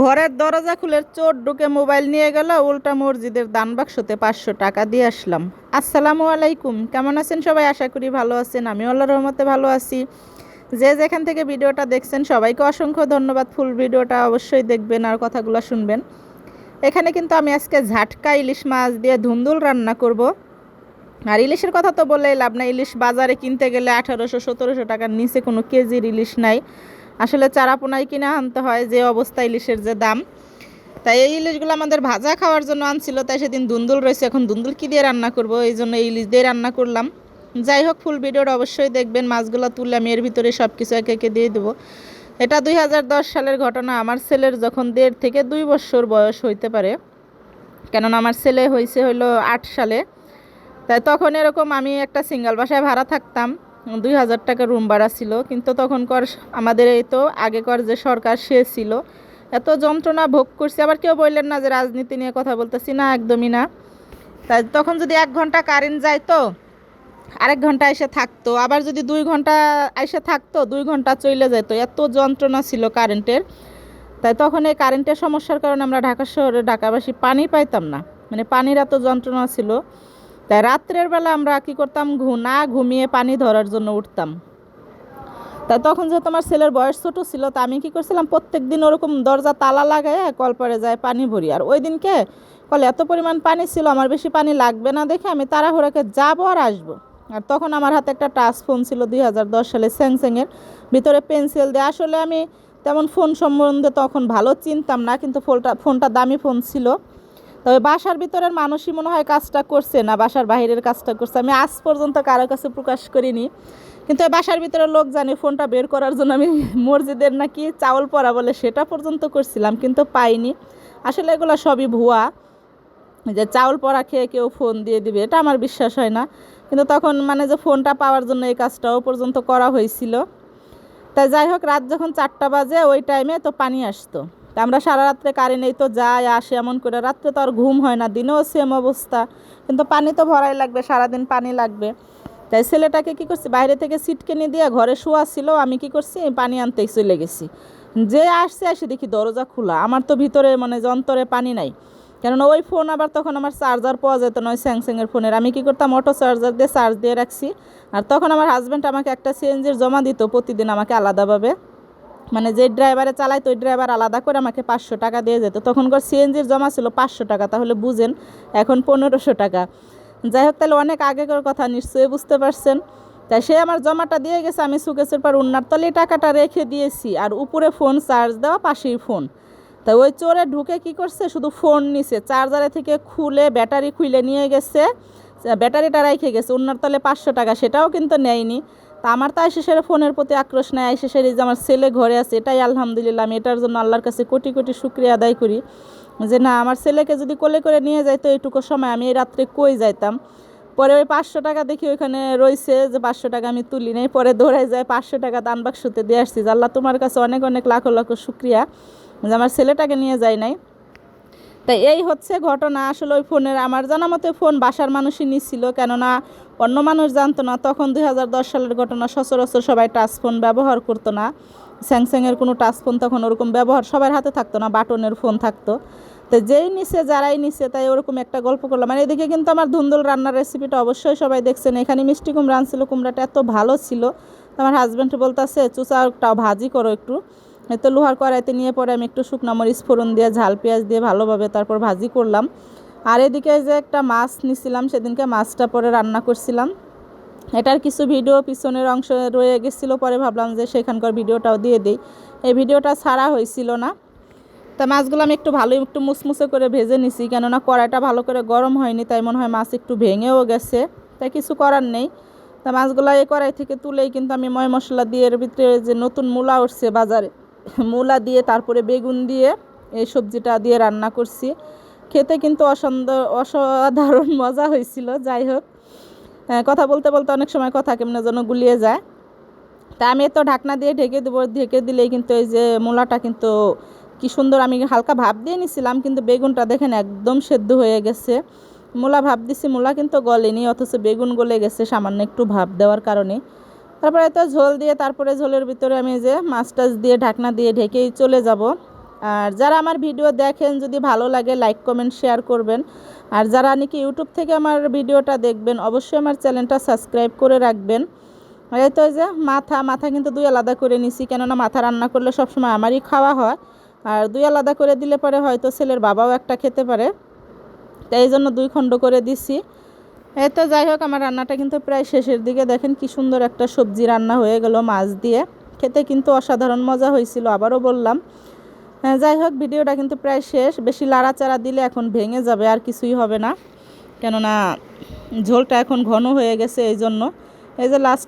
ঘরের দরজা খুলে চোর ঢুকে মোবাইল নিয়ে গেল, উল্টা মসজিদের দান বাক্সতে পাঁচশো টাকা দিয়ে আসলাম। আসসালামু আলাইকুম, কেমন আছেন সবাই? আশা করি ভালো আছেন আমি আল্লাহ রহমতে ভালো আছি। যে যেখান থেকে ভিডিওটা দেখছেন, সবাইকে অসংখ্য ধন্যবাদ। ফুল ভিডিওটা অবশ্যই দেখবেন আর কথাগুলো শুনবেন। এখানে কিন্তু আমি আজকে ঝাটকা ইলিশ মাছ দিয়ে ধুন্দুল রান্না করব। আর ইলিশের কথা তো বললেই লাভ না ইলিশ বাজারে কিনতে গেলে আঠারোশো সতেরোশো টাকার নিচে কোনো কেজির ইলিশ নাই। আসলে চারাপোনায় কিনে আনতে হয় যে অবস্থা ইলিশের যে দাম। তাই এই ইলিশগুলো আমাদের ভাজা খাওয়ার জন্য আনছিল, তাই সেদিন দুন্দুল রয়েছে। এখন দুন্দুল কী দিয়ে রান্না করব? এই জন্য এই ইলিশ দিয়ে রান্না করলাম। যাই হোক, ফুল ভিডিওটা অবশ্যই দেখবেন। মাছগুলো তুললে আমি এর ভিতরে সব কিছু একে একে দিয়ে দেবো। এটা দুই হাজার দশ সালের ঘটনা। আমার ছেলের যখন দেড় থেকে দুই বছর বয়স হইতে পারে, কেননা আমার ছেলে হয়েছে হলো আট সালে। তাই তখন এরকম আমি একটা সিঙ্গেল বাসায় ভাড়া থাকতাম। দুই হাজার টাকা রুম ভাড়া ছিল। কিন্তু তখন কর আমাদের এই তো আগেকর যে সরকার সে ছিল। এত যন্ত্রণা ভোগ করছি। আবার কেউ বললেন না যে রাজনীতি নিয়ে কথা বলতেছি। না, একদমই না। তাই তখন যদি এক ঘণ্টা কারেন্ট যায় তো আরেক ঘণ্টা এসে থাকতো। আবার যদি দুই ঘণ্টা এসে থাকতো, দুই ঘণ্টা চলে যেত এত যন্ত্রণা ছিল কারেন্টের তাই তখন এই কারেন্টের সমস্যার কারণে আমরা ঢাকা শহরে, ঢাকাবাসী পানি পাইতাম না। মানে পানির এত যন্ত্রণা ছিল। তাই রাত্রের বেলা আমরা কি করতাম? না ঘুমিয়ে পানি ধরার জন্য উঠতাম। তা তখন যে তোমার ছেলের বয়স ছোট ছিল, তা আমি কি করছিলাম? প্রত্যেক দিন ওরকম দরজা তালা লাগায় কল পরে যায় পানি ভরি। আর ওই দিনকে কলে এত পরিমাণ পানি ছিল, আমার বেশি পানি লাগবে না দেখে আমি তাড়াহুড়াকে যাব আর আসব। আর তখন আমার হাতে একটা টাচ ফোন ছিল দুই হাজার দশ সালে স্যামসাংয়ের। ভিতরে পেন্সিল দিয়ে আসলে আমি তেমন ফোন সম্বন্ধে তখন ভালো চিনতাম না, কিন্তু ফোনটা ফোনটা দামি ফোন ছিল। তবে বাসার ভিতরের মানুষই মনে হয় কাজটা করছে না, বাসার বাইরের কাজটা করছে। আমি আজ পর্যন্ত কারও কাছে প্রকাশ করিনি, কিন্তু বাসার ভিতরে লোক জানে ফোনটা বের করার জন্য আমি মসজিদের নাকি চাউল পরা বলে সেটা পর্যন্ত করছিলাম, কিন্তু পাইনি। আসলে এগুলো সবই ভুয়া, যে চাউল পরা খেয়ে কেউ ফোন দিয়ে দিবে, এটা আমার বিশ্বাস হয় না। কিন্তু তখন মানে যে ফোনটা পাওয়ার জন্য এই কাজটাও পর্যন্ত করা হয়েছিল। তাই যাই হোক, রাত যখন চারটা বাজে, ওই টাইমে তো পানি আসতো। তা আমরা সারা রাত্রে কারেন্ট এই তো যায় আসে এমন করে। রাত্রে তো আর ঘুম হয় না, দিনেও সেম অবস্থা। কিন্তু পানি তো ভরাই লাগবে, সারাদিন পানি লাগবে। তাই ছেলেটাকে কি করছি, বাইরে থেকে সিট কিনে দিয়ে ঘরে শোয়া ছিল, আমি কি করছি পানি আনতে চলে গেছি। যে আসছে এসে দেখি দরজা খোলা। আমার তো ভিতরে মানে যন্ত্রে পানি নাই। কেননা ওই ফোন আবার তখন আমার চার্জার পাওয়া যেত না, ওই স্যামসাংয়ের ফোনের আমি কি করতাম অটো চার্জার দিয়ে চার্জ দিয়ে রাখছি। আর তখন আমার হাজব্যান্ড আমাকে একটা সিএনজির জমা দিত, প্রতিদিন আমাকে আলাদাভাবে। মানে যে ড্রাইভারে চালাইতো, ওই ড্রাইভার আলাদা করে আমাকে পাঁচশো টাকা দিয়ে যেত। তখনকার সিএনজির জমা ছিল পাঁচশো টাকা, তাহলে বুঝেন এখন পনেরোশো টাকা। যাই হোক, তাহলে অনেক আগেকার কথা, নিশ্চয়ই বুঝতে পারছেন। তাই সে আমার জমাটা দিয়ে গেছে, আমি সুকেশের পর উন্নার তলে টাকাটা রেখে দিয়েছি, আর উপরে ফোন, চার্জ দেওয়া, পাশেই ফোন। তা ওই চোরে ঢুকে কি করছে, শুধু ফোন নিছে, চার্জারে থেকে খুলে ব্যাটারি খুলে নিয়ে গেছে, ব্যাটারিটা রেখে গেছে, উন্নার তলে পাঁচশো টাকা, সেটাও কিন্তু নেয়নি। তা আমার তো আইসেসের ফোনের প্রতি আক্রোশ নেই আইসেসের এই যে আমার ছেলে ঘরে আছে, এটাই আলহামদুলিল্লাহ, আমি এটার জন্য আল্লাহর কাছে কোটি কোটি শুক্রিয়া আদায় করি যে না, আমার ছেলেকে যদি কোলে করে নিয়ে যাইতো এইটুকু সময় আমি এই রাত্রে কই যাইতাম? পরে ওই পাঁচশো টাকা দেখি ওইখানে রয়েছে যে পাঁচশো টাকা আমি তুলি নেই, পরে দৌড়াই যায় পাঁচশো টাকা দান বাক্সতে দিয়ে আসছি আল্লাহ তোমার কাছে অনেক অনেক লাখো লাখো শুক্রিয়া যে আমার ছেলেটাকে নিয়ে যায় নাই। তাই এই হচ্ছে ঘটনা, আসলে ওই ফোনের, আমার জানা মতে ফোন বাসার মানুষই নিচ্ছিল কেননা অন্য মানুষ জানতো না, তখন দুই হাজার দশ সালের ঘটনা সচরাচর সবাই টাচ ফোন ব্যবহার করতো না। স্যামসাংয়ের কোনো টাচ ফোন তখন ওরকম ব্যবহার সবার হাতে থাকতো না, বাটনের ফোন থাকতো। তো যেই নিচে যারাই নিচে তাই ওরকম একটা গল্প করলাম। মানে এদিকে কিন্তু আমার ধুন্দুল রান্নার রেসিপিটা অবশ্যই সবাই দেখছেন। এখানে মিষ্টি কুমড়া আনছিল, কুমড়াটা এত ভালো ছিল। তো আমার হাজব্যান্ড বলতেছে চুচাটাও ভাজি করো একটু। তো লোহার কড়াইতে নিয়ে পরে আমি একটু শুকনো মরিচ ফোড়ন দিয়ে, ঝাল পেঁয়াজ দিয়ে ভালোভাবে তারপর ভাজি করলাম। আর এদিকে যে একটা মাছ নিছিলাম, সেদিনকে মাছটা পরে রান্না করছিলাম। এটার কিছু ভিডিও পিছনের অংশ রয়ে গেছিল, পরে ভাবলাম যে সেখানকার ভিডিওটাও দিয়ে দিই। এই ভিডিওটা ছাড়া হয়েছিল না। তা মাছগুলো আমি একটু ভালোই একটু মুসমুসে করে ভেজে নিছি, কেননা কড়াইটা ভালো করে গরম হয়নি, তাই মনে হয় মাছ একটু ভেঙেও গেছে, তাই কিছু করার নেই। তা মাছগুলো এই কড়াই থেকে তুলেই কিন্তু আমি ময় মশলা দিয়ে এর ভিতরে যে নতুন মূলা উঠছে বাজারে, মূলা দিয়ে তারপরে বেগুন দিয়ে এই সবজিটা দিয়ে রান্না করছি। খেতে কিন্তু অসন্দ, অসাধারণ মজা হয়েছিল, যাই হোক। কথা বলতে বলতে অনেক সময় কথা কেমন যেন গুলিয়ে যায়। তা আমি তো ঢাকনা দিয়ে ঢেকে দেবো, ঢেকে দিলেই কিন্তু এই যে মূলাটা কিন্তু কি সুন্দর আমি হালকা ভাব দিয়ে নিছিলাম, কিন্তু বেগুনটা দেখেন একদম সেদ্ধ হয়ে গেছে। মূলা ভাব দিছি, মূলা কিন্তু গলেনি, অথচ বেগুন গলে গেছে সামান্য একটু ভাব দেওয়ার কারণে। তারপরে তো ঝোল দিয়ে, তারপরে ঝোলের ভিতরে আমি যে মাছ টাছ দিয়ে ঢাকনা দিয়ে ঢেকেই চলে যাব। আর যারা আমার ভিডিও দেখেন, যদি ভালো লাগে লাইক কমেন্ট শেয়ার করবেন। আর যারা নাকি ইউটিউব থেকে আমার ভিডিওটা দেখবেন, অবশ্যই আমার চ্যানেলটা সাবস্ক্রাইব করে রাখবেন। এই তো যে, মাথা মাথা কিন্তু দুই আলাদা করে নিছি, কেননা মাথা রান্না করলে সবসময় আমারই খাওয়া হয়। আর দুই আলাদা করে দিলে পরে হয়তো ছেলের বাবাও একটা খেতে পারে। তাই এই জন্য দুই খণ্ড করে দিছি। এই তো যাই হোক, আমার রান্নাটা কিন্তু প্রায় শেষের দিকে। দেখেন কি সুন্দর একটা সবজি রান্না হয়ে গেল মাছ দিয়ে। খেতে কিন্তু অসাধারণ মজা হয়েছিল, আবারও বললাম। যাই হোক, ভিডিওটা কিন্তু প্রায় শেষ। বেশি লাড়াচাড়া দিলে এখন ভেঙে যাবে, আর কিছুই হবে না। কেননা, ঝোলটা এখন ঘন হয়ে গেছে এই জন্য এই যে লাস্ট